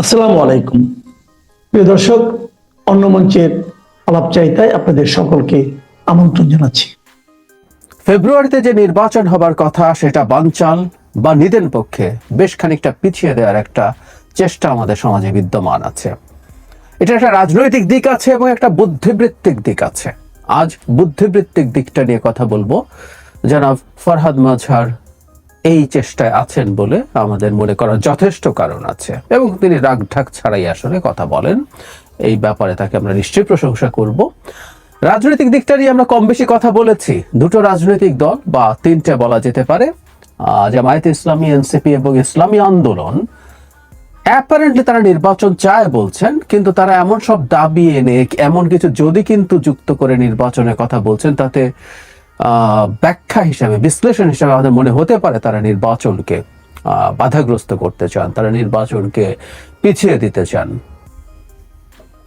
আসসালামু আলাইকুম। প্রিয় দর্শক, অন্য মঞ্চের আলাপচারিতায় আপনাদের সকলকে আমন্ত্রণ জানাচ্ছি। ফেব্রুয়ারিতে যে নির্বাচন হবার কথা, সেটা বানচাল বা নিদেন পক্ষে বেশ খানিকটা পিছিয়ে দেওয়ার একটা চেষ্টা আমাদের সমাজে বিদ্যমান আছে। এটা একটা রাজনৈতিক দিক আছে এবং একটা বুদ্ধিবৃত্তিক দিক আছে। আজ বুদ্ধিবৃত্তিক দিকটা নিয়ে কথা বলব। জনাব ফরহাদ মাঝহার এই চেষ্টায় আছেন বলে আমাদের মনে করার যথেষ্ট কারণ আছে। এবং তিনি রাগ ঢাক ছাড়াই আসলে কথা বলেন। এই ব্যাপারে তাকে আমরা নিশ্চয়ই প্রশংসা করব। রাজনৈতিক দিকটা নিয়ে আমরা কম বেশি কথা বলেছি। দুটো রাজনৈতিক দল বা তিনটে বলা যেতে পারে। জামায়াতে ইসলামী, এনসিপি এবং ইসলামী আন্দোলন। অ্যাপারেন্টলি তারা নির্বাচন চায় বলছেন, কিন্তু তারা এমন সব দাবি এনে, এমন কিছু যদি কিন্তু যুক্ত করে নির্বাচনের কথা বলছেন, তাতে ব্যাখ্যা হিসাবে, বিশ্লেষণ হিসাবে আমাদের মনে হতে পারে তারা নির্বাচনকে বাধাগ্রস্ত করতে চান, তারা নির্বাচনকে পিছিয়ে দিতে চান।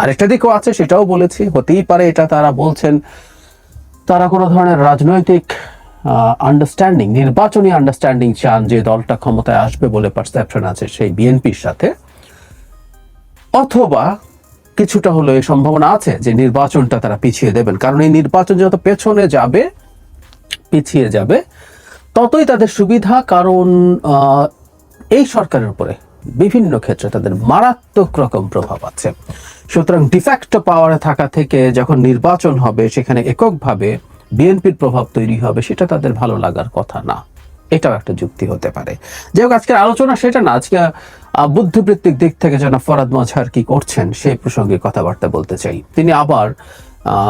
আরেকটা দিকও আছে, সেটাও বলেছি, হতেই পারে এটা তারা বলছেন। তারা কোনো ধরনের রাজনৈতিক আন্ডারস্ট্যান্ডিং নির্বাচনী আন্ডারস্ট্যান্ডিং চান যে দলটা ক্ষমতায় আসবে বলে পারসেপশন আছে সেই বিএনপির সাথে। অথবা কিছুটা হলো এই সম্ভাবনা আছে যে নির্বাচনটা তারা পিছিয়ে দেবেন, কারণ এই নির্বাচন যত পেছনে যাবে পিছিয়ে যাবে, ততই তাদের সুবিধা, কারণ এই সরকারের উপরে বিভিন্ন ক্ষেত্রে তাদের মারাত্মক রকম প্রভাব আছে। সুতরাং ডিফ্যাক্ট পাওয়ারে থাকা থেকে যখন নির্বাচন হবে, সেখানে এককভাবে বিএনপির প্রভাব তৈরি হবে, সেটা তাদের ভালো লাগার কথা না। এটাও একটা যুক্তি হতে পারে। যাই হোক, আজকের আলোচনা সেটা না, আজকে বুদ্ধিবৃত্তিক দিক থেকে যেন ফরাদ মাঝহার কি করছেন সেই প্রসঙ্গে কথাবার্তা বলতে চাই। তিনি আবার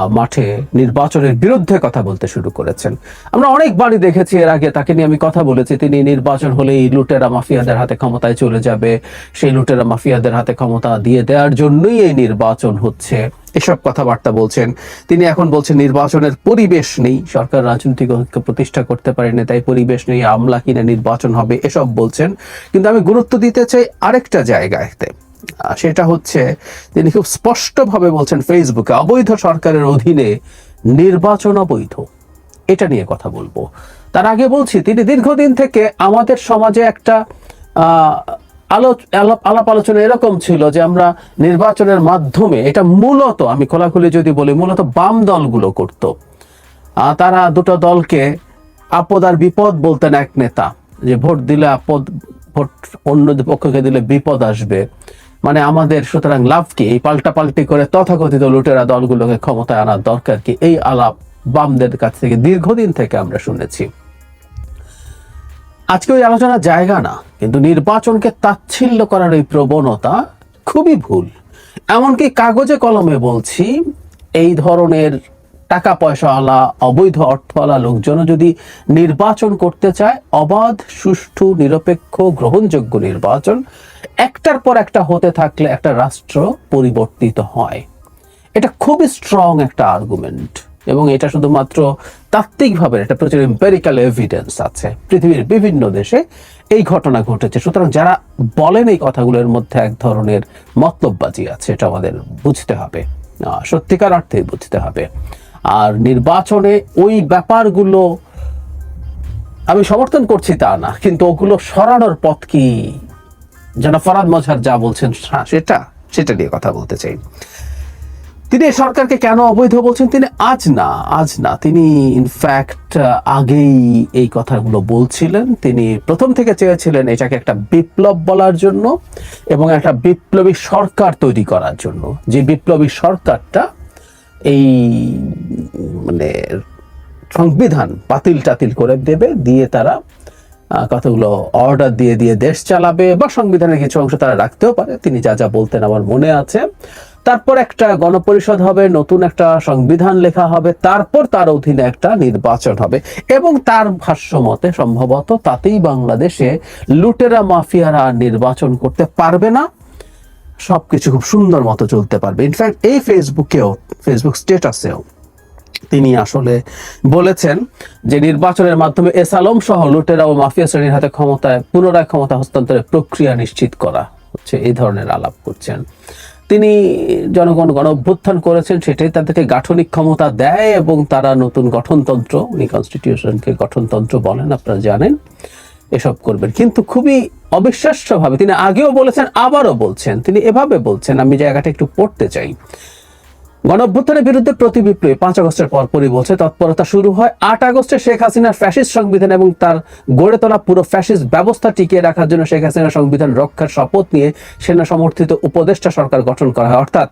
মাঠে নির্বাচনের বিরুদ্ধে কথা বলতে শুরু করেছেন। আমরা অনেকবারই দেখেছি এর আগে তাকে নিয়ে আমি কথা বলেছি, তিনি নির্বাচন হলেই লুটেরা মাফিয়াদের হাতে ক্ষমতায় চলে যাবে। সেই লুটেরা মাফিয়াদের হাতে ক্ষমতা দিয়ে দেওয়ার জন্যই এই নির্বাচন হচ্ছে। এসব কথাবার্তা বলছেন। তিনি এখন বলছেন, নির্বাচনের পরিবেশ নেই। সরকার রাজনৈতিক ঐক্য প্রতিষ্ঠা করতে পারেনি, তাই পরিবেশ নেই, আমলা কিনে নির্বাচন হবে, এসব বলছেন। কিন্তু আমি গুরুত্ব দিতে চাই আরেকটা জায়গাতে। সেটা হচ্ছে তিনি খুব স্পষ্টভাবে বলছেন, ফেসবুকে অবৈধ সরকারের অধীনে নির্বাচন অবৈধ। এটা নিয়ে কথা বলব। তার আগে বলছি, তিনি দীর্ঘদিন থেকে আমাদের সমাজে একটা আলাপ আলোচনা এরকম ছিল যে আমরা নির্বাচনের মাধ্যমে, এটা মূলত, আমি খোলাখুলি যদি বলি, মূলত বাম দলগুলো করত। তারা দুটো দলকে আপদ আর বিপদ বলতেন এক নেতা, যে ভোট দিলে আপদ, ভোট অন্য পক্ষকে দিলে বিপদ আসবে। মানে আমাদের, সুতরাং লাভ কি? এই পাল্টা পাল্টি করে তথাকথিত লুটেরা দলগুলোকে ক্ষমতায় আনার দরকার কি? এই আলাপ বামদের কাছ থেকে দীর্ঘদিন থেকে আমরা শুনেছি। আজকে ওই আলোচনার জায়গা না, কিন্তু নির্বাচনকে তাচ্ছিল্য করার এই প্রবণতা খুবই ভুল। এমনকি কাগজে কলমে বলছি, এই ধরনের টাকা পয়সাওয়ালা অবৈধ অর্থওয়ালা লোকজনও যদি নির্বাচন করতে চায়, অবাধ, সুষ্ঠু, নিরপেক্ষ, গ্রহণযোগ্য নির্বাচন একটার পর একটা হতে থাকলে একটা রাষ্ট্র পরিবর্তিত হয়। এটা খুবই স্ট্রং একটা আর্গুমেন্ট এবং এটা শুধুমাত্র তাত্ত্বিকভাবে এটা প্রচুর এম্পেরিক্যাল এভিডেন্স আছে। পৃথিবীর বিভিন্ন দেশে এই ঘটনা ঘটেছে। সুতরাং যারা বলেন এই কথাগুলোর মধ্যে এক ধরনের মতলববাজি আছে, এটা আমাদের বুঝতে হবে। সত্যিকার অর্থে বুঝতে হবে। আর নির্বাচনে ওই ব্যাপারগুলো আমি সমর্থন করছি তা না, কিন্তু ওগুলো সরানোর পথ কি? যেন ফরাদ মজহার যা বলছেন সেটা সেটা নিয়ে কথা বলতে চাই। তিনি সরকারকে কেন অবৈধ বলছেন? তিনি আজ না আজ না। তিনি ইনফ্যাক্ট আগেই এই কথাগুলো বলছিলেন। তিনি প্রথম থেকে চেয়েছিলেন এটাকে একটা বিপ্লব বলার জন্য এবং একটা বিপ্লবী সরকার তৈরি করার জন্য। যে বিপ্লবী সরকারটা এই মানে সংবিধান বাতিল টাতিল করে দেবে, দিয়ে তারা কতগুলো অর্ডার দিয়ে দিয়ে দেশ চালাবে বা সংবিধানের কিছু অংশ তারা রাখতেও পারে। তিনি যা যা বলতেন আমার মনে আছে। তারপর একটা গণপরিষদ হবে, নতুন একটা সংবিধান লেখা হবে, তারপর তার অধীনে একটা নির্বাচন হবে। এবং তার ভাষ্য মতে সম্ভবত তাতেই বাংলাদেশে লুটেরা, মাফিয়ারা নির্বাচন করতে পারবে না। সবকিছু খুব সুন্দর মতো চলতে পারবে। ইনফ্যাক্ট এই ফেসবুকেও ফেসবুক স্টেটাসেও তিনি আসলে বলেছেন যে নির্বাচনের মাধ্যমে এস আলম সহ লুটেরা ও মাফিয়া শ্রেণির হাতে ক্ষমতায়, পুনরায় ক্ষমতা হস্তান্তরের প্রক্রিয়া নিশ্চিত করা হচ্ছে, এই ধরনের আলাপ করছেন। তিনি জনগণ গণ অভ্যুত্থান করেছেন, সেটাই তাদেরকে গাঠনিক ক্ষমতা দেয় এবং তারা নতুন গঠনতন্ত্র, উনি কনস্টিটিউশনকে গঠনতন্ত্র বলেন, আপনারা জানেন, এসব করবেন। কিন্তু খুবই অবিশ্বাস্যভাবে তিনি আগেও বলেছেন, আবারও বলছেন, তিনি এভাবে বলছেন, আমি জায়গাটা একটু পড়তে চাই। গণঅভ্যুত্থানের বিরুদ্ধে প্রতি বিপ্লবী পাঁচ আগস্টের পরপরই বলছে তৎপরতা শুরু হয়। আট আগস্টে শেখ হাসিনার ফ্যাসিস্ট সংবিধান এবং তার গড়ে তোলা পুরো ফ্যাসিস্ট ব্যবস্থা টিকিয়ে রাখার জন্য শেখ হাসিনার সংবিধান রক্ষার শপথ নিয়ে সেনা সমর্থিত উপদেষ্টা সরকার গঠন করা হয়। অর্থাৎ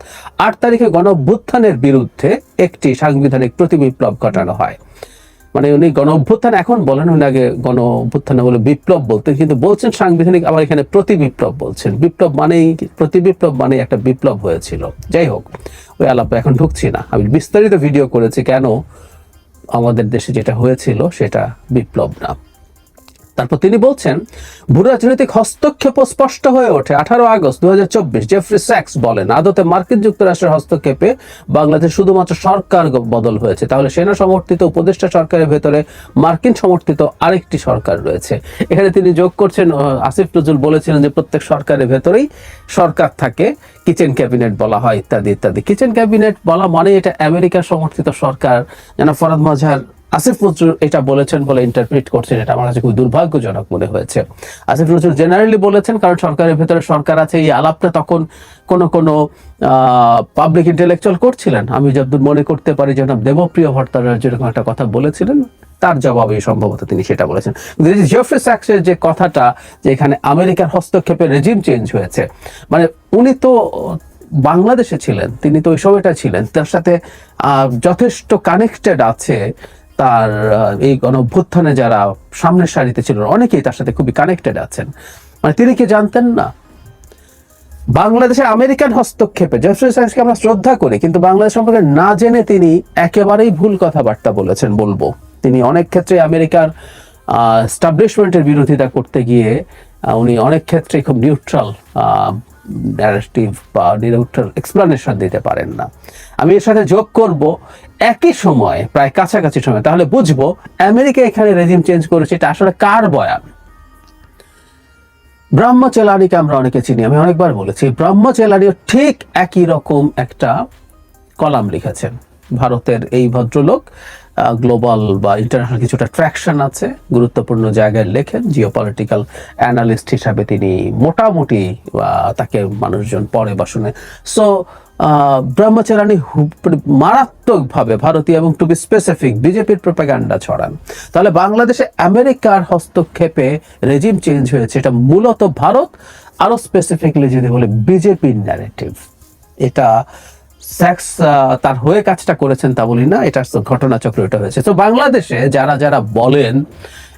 আট তারিখে গণঅভ্যুত্থানের বিরুদ্ধে একটি সাংবিধানিক প্রতি বিপ্লব ঘটানো হয়। মানে উনি গণ অভ্যুত্থান এখন বলেন, উনি আগে গণ অভ্যুত্থানে বলে বিপ্লব বলতেন, কিন্তু বলছেন সাংবিধানিক, আবার এখানে প্রতি বিপ্লব বলছেন। বিপ্লব মানেই প্রতি বিপ্লব মানে একটা বিপ্লব হয়েছিল। যাই হোক ওই আলাপে এখন ঢুকছি না। আমি বিস্তারিত ভিডিও করেছি কেন আমাদের দেশে যেটা হয়েছিল সেটা বিপ্লব না। তারপর তিনি বলছেন, ভূ রাজনৈতিক হস্তক্ষেপ স্পষ্ট হয়ে ওঠে। আঠারো আগস্ট দু জেফ্রি স্যাক্স বলেন, আদতে মার্কিন যুক্তরাষ্ট্রের হস্তক্ষেপে বাংলাদেশ শুধুমাত্র সরকার বদল হয়েছে। তাহলে সেনা সমর্থিত, উপদেষ্টা সরকারের ভেতরে মার্কিন সমর্থিত আরেকটি সরকার রয়েছে। এখানে তিনি যোগ করছেন আসিফ নজরুল বলেছিলেন যে প্রত্যেক সরকারের ভেতরেই সরকার থাকে, কিচেন ক্যাবিনেট বলা হয়, ইত্যাদি ইত্যাদি। কিচেন ক্যাবিনেট বলা মানে এটা আমেরিকার সমর্থিত সরকার। যেন ফরাদ মজার আসিফ নজরুল এটা বলেছেন বলে ইন্টারপ্রিট করছেন, এটা আমার কাছে খুব দুর্ভাগ্যজনক মনে হয়েছে। আসিফ নজরুল জেনারেলি বলেছেন, কারণ সরকারের ভেতরে সরকার আছে, এই আলাপটা তখন কোন কোন পাবলিক ইন্টেলেকচুয়াল করছিলেন। আমি যতদূর মনে করতে পারি যেন দেবপ্রিয় ভট্টাচার্য যেরকম একটা কথা বলেছিলেন, তার জবাবে সম্ভবত তিনি সেটা বলেছেন। জেফ্রি স্যাক্সের যে কথাটা, যে এখানে আমেরিকার হস্তক্ষেপে রেজিম চেঞ্জ হয়েছে মানে উনি তো বাংলাদেশে ছিলেন, তিনি তো ওই সময়টা ছিলেন, তার সাথে যথেষ্ট কানেক্টেড আছে তার এই গণঅভ্যুত্থানে যারা সামনের সারিতে ছিল অনেকেই তার সাথে খুবই কানেক্টেড আছেন। মানে তিনি কি জানতেন না? বাংলাদেশে আমেরিকান হস্তক্ষেপে স্যাক্সকে আমরা শ্রদ্ধা করি, কিন্তু বাংলাদেশ সম্পর্কে না জেনে তিনি একেবারেই ভুল কথাবার্তা বলেছেন, বলব। তিনি অনেক ক্ষেত্রে আমেরিকার স্টাবলিশমেন্টের বিরোধিতা করতে গিয়ে উনি অনেক ক্ষেত্রে খুব নিউট্রাল ন্যারেটিভ বা নিউট্রাল এক্সপ্লানেশন দিতে পারেন না। আমি এর সাথে যোগ করব। একই সময়, প্রায় কাছাকাছি সময়, তাহলে বুঝব আমেরিকা এখানে রেজিম চেঞ্জ করেছে, এটা আসলে কার বয়ান? ব্রহ্মচেলারিকে আমরা অনেকে চিনি, আমি অনেকবার বলেছি ব্রহ্মচেলারিও ঠিক একই রকম একটা কলাম লিখেছেন। ভারতের এই ভদ্রলোক গ্লোবাল বা ইন্টারন্যাশনাল কিছুটা ট্র্যাকশন আছে, গুরুত্বপূর্ণ জায়গায় লেখেন জিও পলিটিক্যাল অ্যানালিস্ট হিসাবে তিনি মোটামুটি তাকে মানুষজন পড়ে বা শুনে। সো ব্রহ্মচারানি মারাত্মকভাবে ভারতীয় এবং টু বি স্পেসিফিক বিজেপির প্রোপাগান্ডা ছড়ান। তাহলে বাংলাদেশে আমেরিকার হস্তক্ষেপে রেজিম চেঞ্জ হয়েছে, এটা মূলত ভারত, আরও স্পেসিফিকলি যদি বলে বিজেপির ন্যারেটিভ এটা সেক্স তার হয়ে কাজটা করেছেন তা বলি না এটা ঘটনাচক্র এটা হয়েছে। তো বাংলাদেশে যারা যারা বলেন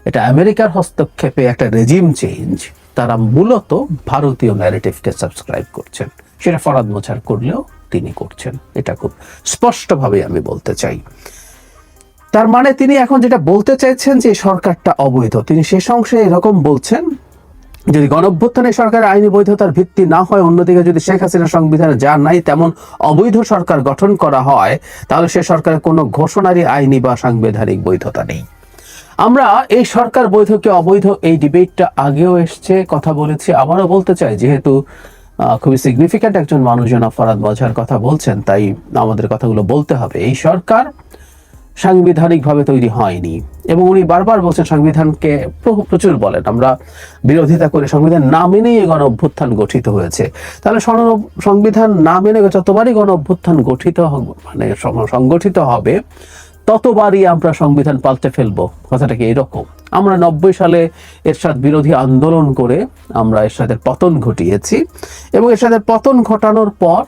এটা আমেরিকার হস্তক্ষেপে একটা রেজিম চেঞ্জ তারা মূলত ভারতীয় ন্যারেটিভকে সাবস্ক্রাইব করছেন। সেটা ফরাদ মোছার করলেও তিনি করছেন। এটা খুব স্পষ্টভাবে আমি বলতে চাই। তার মানে তিনি এখন যেটা বলতে চাইছেন যে সরকারটা অবৈধ। তিনি শেষ অংশে এরকম বলছেন, যদি গণঅভ্যুত্থানে সরকারের আইনি বৈধতার ভিত্তি না হয়, অন্যদিকে যদি শেখ হাসিনা সংবিধানে যা নাই তেমন অবৈধ সরকার গঠন করা হয়, তাহলে সে সরকারের কোনো ঘোষণারই আইনি বা সাংবিধানিক বৈধতা নেই। আমরা এই সরকার বৈধকে অবৈধ এই ডিবেটটা আগেও এসছে, কথা বলেছি, আবারও বলতে চাই, যেহেতু খুবই সিগনিফিক্যান্ট একজন মানুষ জনাব ফরাদ মজার কথা বলছেন, তাই আমাদের কথাগুলো বলতে হবে। এই সরকার সাংবিধানিকভাবে তৈরি হয়নি এবং উনি বারবার বলছেন সংবিধানকে প্রচুর বলেন, আমরা বিরোধিতা করে সংবিধান না মেনেই গণ অভ্যুত্থান গঠিত হয়েছে। তাহলে সংবিধান না মেনে যতবারই গণ অভ্যুত্থান গঠিত মানে সংগঠিত হবে, ততবারই আমরা সংবিধান পাল্টে ফেলব। কথাটা কি এরকম? আমরা নব্বই সালে এরশাদ বিরোধী আন্দোলন করে আমরা এরশাদের পতন ঘটিয়েছি এবং এরশাদের পতন ঘটানোর পর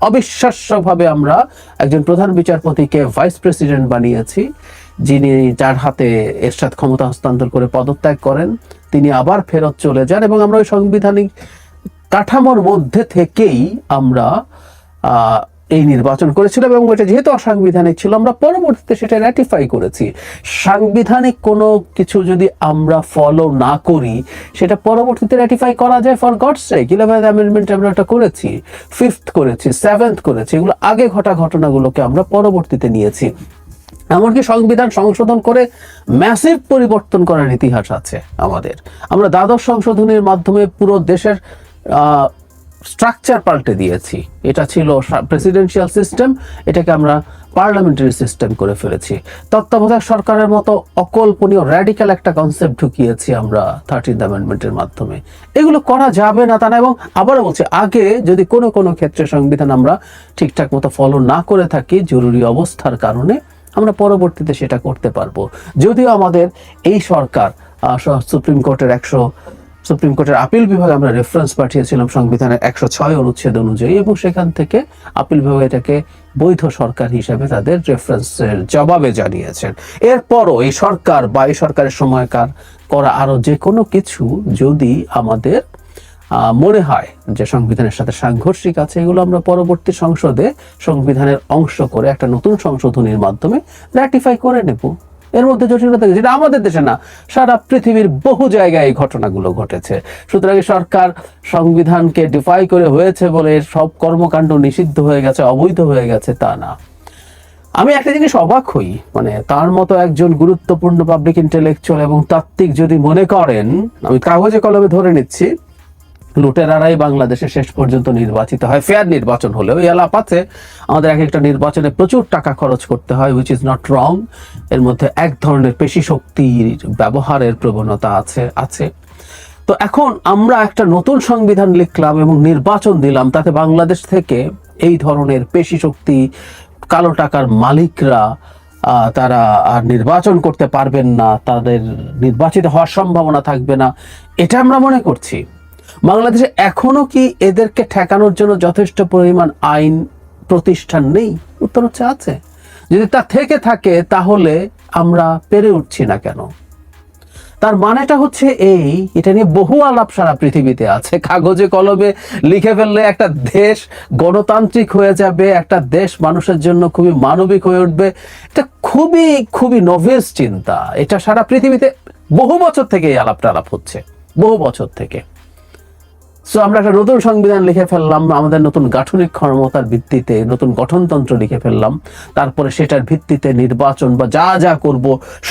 অবিশ্বাস্যভাবে আমরা একজন প্রধান বিচারপতিকে ভাইস প্রেসিডেন্ট বানিয়েছি, যিনি যার হাতে এরশাদ ক্ষমতা হস্তান্তর করে পদত্যাগ করেন। তিনি আবার ফেরত চলে যান এবং আমরা ওই সাংবিধানিক কাঠামোর মধ্যে থেকেই আমরা এই নির্বাচন করেছিলাম এবং এটা যেহেতু অসাংবিধানিক ছিল, আমরা পরবর্তীতে সেটা র্যাটিফাই করেছি। সাংবিধানিক কোনো কিছু যদি আমরা ফলো না করি, সেটা পরবর্তীতে র্যাটিফাই করা যায় for God's sake eleventh amendment আমরা একটা করেছি ফিফথ করেছি সেভেন্থ করেছি, এগুলো আগে ঘটা ঘটনাগুলোকে আমরা পরবর্তীতে নিয়েছি। এমনকি সংবিধান সংশোধন করে ম্যাসিভ পরিবর্তন করার ইতিহাস আছে আমাদের। আমরা দ্বাদশ সংশোধনের মাধ্যমে পুরো দেশের স্ট্রাকচার পাল্টে দিয়েছি। এটা ছিল প্রেসিডেন্সিয়াল সিস্টেম এটাকে আমরা পার্লামেন্টারি সিস্টেম করে ফেলেছি। তত্ত্বাবধায়ক সরকারের মতো অকল্পনীয় র্যাডিক্যাল একটা কনসেপ্ট ঢুকিয়েছি আমরা থার্টিন অ্যামেন্ডমেন্টের মাধ্যমে। এগুলো করা যাবে না তা না, এবং আবারও বলছি, আগে যদি কোনো কোনো ক্ষেত্রে সংবিধান আমরা ঠিকঠাক মতো ফলো না করে থাকি, জরুরি অবস্থার কারণে আমরা পরবর্তীতে সেটা করতে পারব। যদিও আমাদের এই সরকার সুপ্রিম কোর্টের একশো সুপ্রিম কোর্টের আপিল বিভাগে আমরা রেফারেন্স পাঠিয়েছিলাম সংবিধানের একশো ছয় অনুচ্ছেদ অনুযায়ী এবং সেখান থেকে আপিল বিভাগ এটাকে বৈধ সরকার হিসেবে তাদের রেফারেন্সের জবাবে জানিয়েছেন। এরপরও এই সরকার বা এই সরকারের সময়কার করা আরও যে কোনো কিছু যদি আমাদের মনে হয় যে সংবিধানের সাথে সাংঘর্ষিক আছে, এগুলো আমরা পরবর্তী সংসদে সংবিধানের অংশ করে একটা নতুন সংশোধনীর মাধ্যমে র্যাটিফাই করে নেব। এর মধ্যে জটিলতা কি? যেটা আমাদের দেশে না, সারা পৃথিবীর বহু জায়গায় এই ঘটনাগুলো ঘটেছে সুতরাং সরকার সংবিধানকে ডিফাই করে হয়েছে বলে সব কর্মকাণ্ড নিষিদ্ধ হয়ে গেছে, অবৈধ হয়ে গেছে তা না আমি একটা জিনিস অবাক হই মানে তার মতো একজন গুরুত্বপূর্ণ পাবলিক ইন্টেলেকচুয়াল এবং তাত্ত্বিক যদি মনে করেন, আমি কাগজে কলমে ধরে নিচ্ছি লুটেরারাই বাংলাদেশে শেষ পর্যন্ত নির্বাচিত হয়। ফেয়ার নির্বাচন হলেও এই আছে আমাদের এক একটা নির্বাচনে প্রচুর টাকা খরচ করতে হয় উইচ ইজ নট রং এর মধ্যে এক ধরনের পেশি শক্তির ব্যবহারের প্রবণতা আছে আছে। তো এখন আমরা একটা নতুন সংবিধান লিখলাম এবং নির্বাচন দিলাম, তাতে বাংলাদেশ থেকে এই ধরনের পেশি শক্তি, কালো টাকার মালিকরা তারা আর নির্বাচন করতে পারবেন না, তাদের নির্বাচিত হওয়ার সম্ভাবনা থাকবে না। এটা আমরা মনে করছি। বাংলাদেশে এখনও কি এদেরকে ঠেকানোর জন্য যথেষ্ট পরিমাণ আইন প্রতিষ্ঠান নেই? উত্তর হচ্ছে আছে। যদি তা থেকে থাকে, তাহলে আমরা পেরে উঠছি না কেন? তার মানেটা হচ্ছে এই, এটা নিয়ে বহু আলাপ সারা পৃথিবীতে আছে। কাগজে কলমে লিখে ফেললে একটা দেশ গণতান্ত্রিক হয়ে যাবে, একটা দেশ মানুষের জন্য খুবই মানবিক হয়ে উঠবে। এটা খুবই খুবই নভেস চিন্তা। এটা সারা পৃথিবীতে বহু বছর থেকে এই আলাপটা আলাপ হচ্ছে। বহু বছর থেকে। সো আমরা একটা নতুন সংবিধান লিখে ফেললাম, আমাদের নতুন গাঠনিক ক্ষমতার ভিত্তিতে নতুন গঠনতন্ত্র লিখে ফেললাম। তারপরে সেটার ভিত্তিতে নির্বাচন বা যা যা করব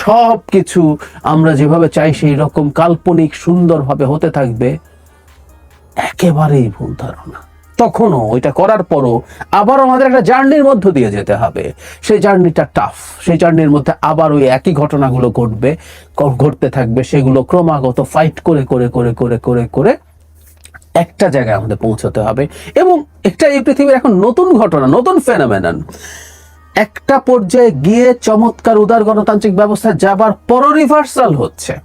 সব কিছু আমরা যেভাবে চাই সেই রকম কাল্পনিক সুন্দরভাবে হতে থাকবে। একেবারেই ভুল ধারণা। তখনও ওইটা করার পরও আবার আমাদের একটা জার্নির মধ্য দিয়ে যেতে হবে। সেই জার্নিটা টাফ সেই জার্নির মধ্যে আবার ওই একই ঘটনাগুলো ঘটবে, ঘটতে থাকবে, সেগুলো ক্রমাগত ফাইট করে করে করে করে করে করে একটা জায়গায় আমাদের পৌঁছতে হবে। এবং একটা এই পৃথিবীর এখন নতুন ঘটনা, নতুন ফেনোমেনন একটা পর্যায়ে গিয়ে চমৎকার উদার গণতান্ত্রিক ব্যবস্থা যাবার পর রিভার্সাল হচ্ছে।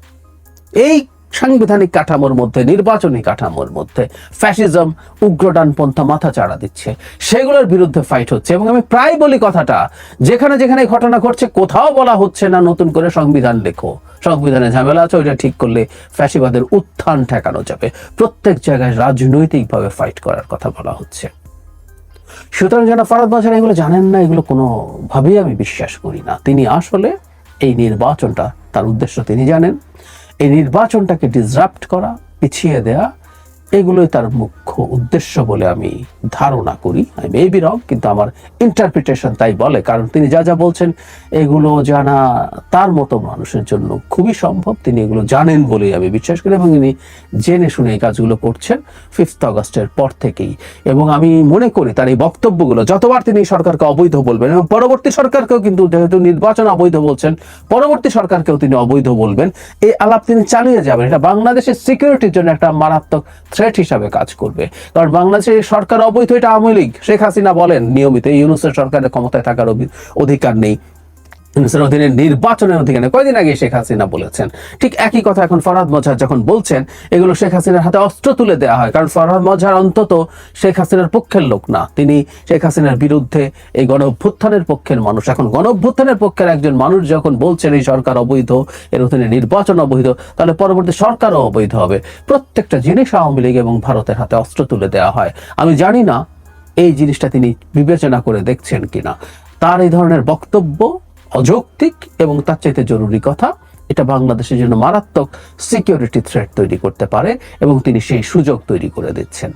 এই সাংবিধানিক কাঠামোর মধ্যে, নির্বাচনী কাঠামোর মধ্যে ফ্যাসিজম উগ্রডান পন্থা মাথা চাড়া দিচ্ছে। সেগুলোর বিরুদ্ধে ফাইট হচ্ছে। এবং আমি প্রায় বলি কথাটা, যেখানে যেখানে ঘটনা ঘটছে, কোথাও বলা হচ্ছে না, নতুন করে সংবিধান লেখো। সংবিধানে ঝামেলা আছে, ওইটা ঠিক করলে ফ্যাসিবাদের উত্থান ঠেকানো যাবে। প্রত্যেক জায়গায় রাজনৈতিকভাবে ফাইট করার কথা বলা হচ্ছে। সুতরাং যারা ফরাদ বাজার এগুলো জানেন না, এগুলো কোনোভাবেই আমি বিশ্বাস করি না। তিনি আসলে এই নির্বাচনটা, তার উদ্দেশ্য তিনি জানেন, এই নির্বাচনটাকে ডিসরাপ্ট করা, পিছিয়ে দেয়া, এগুলোই তার মুখ্য উদ্দেশ্য বলে আমি ধারণা করি। আই মে বি রং কিন্তু আমার ইন্টারপ্রিটেশন তাই বলে, কারণ তিনি যা যা বলছেন, এগুলো জানা তার মতো মানুষের জন্য খুবই সম্ভব। তিনি এগুলো জানেন বলেই আমি বিশ্বাস করি এবং তিনি জেনে শুনে এই কাজগুলো করছেন ফিফথ আগস্টের পর থেকেই। এবং আমি মনে করি তার এই বক্তব্যগুলো, যতবার তিনি সরকারকে অবৈধ বলবেন এবং পরবর্তী সরকারকেও কিন্তু যেহেতু নির্বাচন অবৈধ বলছেন, পরবর্তী সরকারকেও তিনি অবৈধ বলবেন, এই আলাপ তিনি চালিয়ে যাবেন। এটা বাংলাদেশের সিকিউরিটির জন্য একটা মারাত্মক থ্রেট হিসাবে কাজ করবে। কারণ বাংলাদেশের সরকার অবৈধ, এটা আওয়ামী লীগ। শেখ হাসিনা বলেন, নিয়মিত এই ইউনুসের সরকারের ক্ষমতায় থাকার অধিকার নেই। অধীনে নির্বাচনের অধিকার। কয়দিন আগে শেখ হাসিনা বলেছেন। ঠিক একই কথা এখন ফরহাদ মজহার যখন বলছেন, এগুলো শেখ হাসিনার হাতে অস্ত্র তুলে দেওয়া হয়। কারণ ফরহাদ মজহার অন্তত শেখ হাসিনার পক্ষের লোক না। তিনি শেখ হাসিনার বিরুদ্ধে এই গণ অভ্যুত্থানের পক্ষের মানুষ। এখন গণ অভ্যুত্থানের পক্ষের একজন মানুষ যখন বলছেন, এই সরকার অবৈধ, এর অধীনে নির্বাচন অবৈধ, তাহলে পরবর্তী সরকারও অবৈধ হবে। প্রত্যেকটা জিনিস আওয়ামী লীগ এবং ভারতের হাতে অস্ত্র তুলে দেওয়া হয়। আমি জানি না এই জিনিসটা তিনি বিবেচনা করে দেখছেন কিনা। তার এই ধরনের বক্তব্য অযৌক্তিক এবং তার চাইতে জরুরি কথা, এটা বাংলাদেশের জন্য মারাত্মক সিকিউরিটি থ্রেট তৈরি করতে পারে এবং তিনি সেই সুযোগ তৈরি করে দিচ্ছেন।